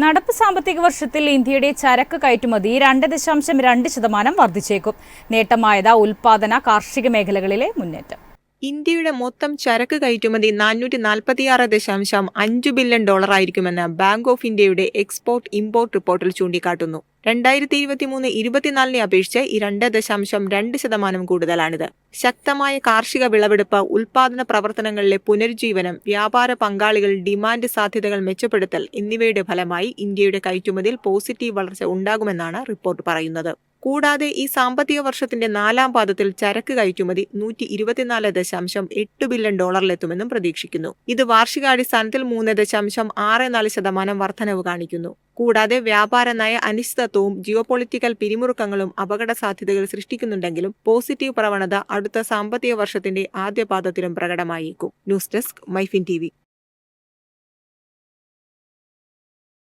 നടപ്പ് സാമ്പത്തിക വർഷത്തിൽ ഇന്ത്യയുടെ ചരക്ക് കയറ്റുമതി രണ്ട് ദശാംശം രണ്ട് ശതമാനം വർദ്ധിച്ചേക്കും. നേട്ടമായത് ഉൽപാദന കാർഷിക മേഖലകളിലെ മുന്നേറ്റം. ഇന്ത്യയുടെ മൊത്തം ചരക്ക് കയറ്റുമതി നാനൂറ്റി നാൽപ്പത്തിയാറ് ദശാംശം അഞ്ച് ബില്യൺ ഡോളറായിരിക്കുമെന്ന് ബാങ്ക് ഓഫ് ഇന്ത്യയുടെ എക്സ്പോർട്ട് ഇമ്പോർട്ട് റിപ്പോർട്ടിൽ ചൂണ്ടിക്കാട്ടുന്നു. രണ്ടായിരത്തി ഇരുപത്തിമൂന്ന് ഇരുപത്തിനാലിനെ അപേക്ഷിച്ച് ഈ രണ്ട് ദശാംശം രണ്ട് ശതമാനം കൂടുതലാണിത്. ശക്തമായ കാർഷിക വിളവെടുപ്പ് ഉൽപാദന പ്രവർത്തനങ്ങളിലെ പുനരുജ്ജീവനം വ്യാപാര പങ്കാളികൾ ഡിമാൻഡ് സാധ്യതകൾ മെച്ചപ്പെടുത്തൽ എന്നിവയുടെ ഫലമായി ഇന്ത്യയുടെ കയറ്റുമതിയിൽ പോസിറ്റീവ് വളർച്ച ഉണ്ടാകുമെന്നാണ് റിപ്പോർട്ട് പറയുന്നത്. കൂടാതെ ഈ സാമ്പത്തിക വർഷത്തിന്റെ നാലാം പാദത്തിൽ ചരക്ക് കയറ്റുമതി നൂറ്റി ഇരുപത്തിനാല് ദശാംശം എട്ട് ബില്യൺ ഡോളറിലെത്തുമെന്നും പ്രതീക്ഷിക്കുന്നു. ഇത് വാർഷികാടിസ്ഥാനത്തിൽ മൂന്ന് ദശാംശം ആറ് നാല് ശതമാനം വർധനവ് കാണിക്കുന്നു. കൂടാതെ വ്യാപാര നയ അനിശ്ചിതത്വവും ജിയോപൊളിറ്റിക്കൽ പിരിമുറുക്കങ്ങളും അപകട സാധ്യതകൾ സൃഷ്ടിക്കുന്നുണ്ടെങ്കിലും പോസിറ്റീവ് പ്രവണത അടുത്ത സാമ്പത്തിക വർഷത്തിന്റെ ആദ്യപാദത്തിലും പ്രകടമായേക്കും. News desk MyFin T